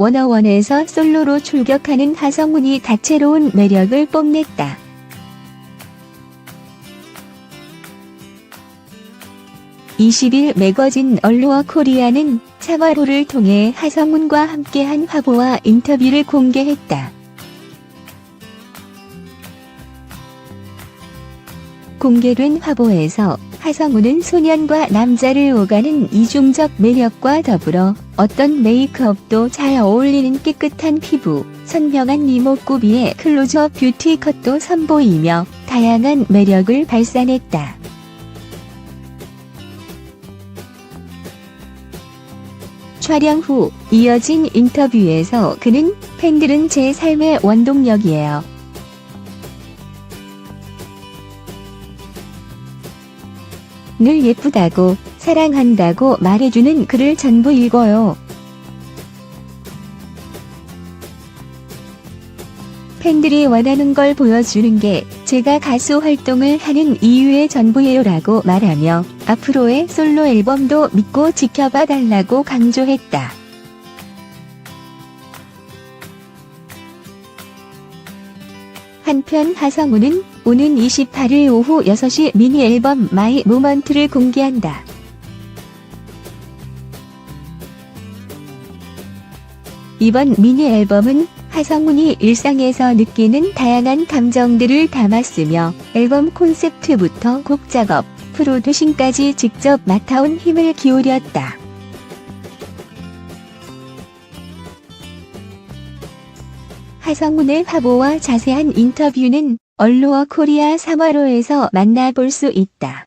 워너원에서 솔로로 출격하는 하성운이 다채로운 매력을 뽐냈다. (20일) 매거진 얼루어 코리아는 3화로를 통해 하성운과 함께한 화보와 인터뷰를 공개했다. 공개된 화보에서 하성우는 소년과 남자를 오가는 이중적 매력과 더불어 어떤 메이크업도 잘 어울리는 깨끗한 피부, 선명한 이목구비의 클로즈업 뷰티 컷도 선보이며 다양한 매력을 발산했다. 촬영 후 이어진 인터뷰에서 그는 팬들은 제 삶의 원동력이에요. 늘 예쁘다고 사랑한다고 말해주는 글을 전부 읽어요. 팬들이 원하는 걸 보여주는 게 제가 가수 활동을 하는 이유의 전부예요 라고 말하며 앞으로의 솔로 앨범도 믿고 지켜봐 달라고 강조했다. 한편 하성우는 오는 28일 오후 6시 미니 앨범 마이 모먼트를 공개한다. 이번 미니 앨범은 하성운이 일상에서 느끼는 다양한 감정들을 담았으며 앨범 콘셉트부터 곡 작업, 프로듀싱까지 직접 맡아온 힘을 기울였다. 하성운의 화보와 자세한 인터뷰는 얼루어 코리아 3화로에서 만나볼 수 있다.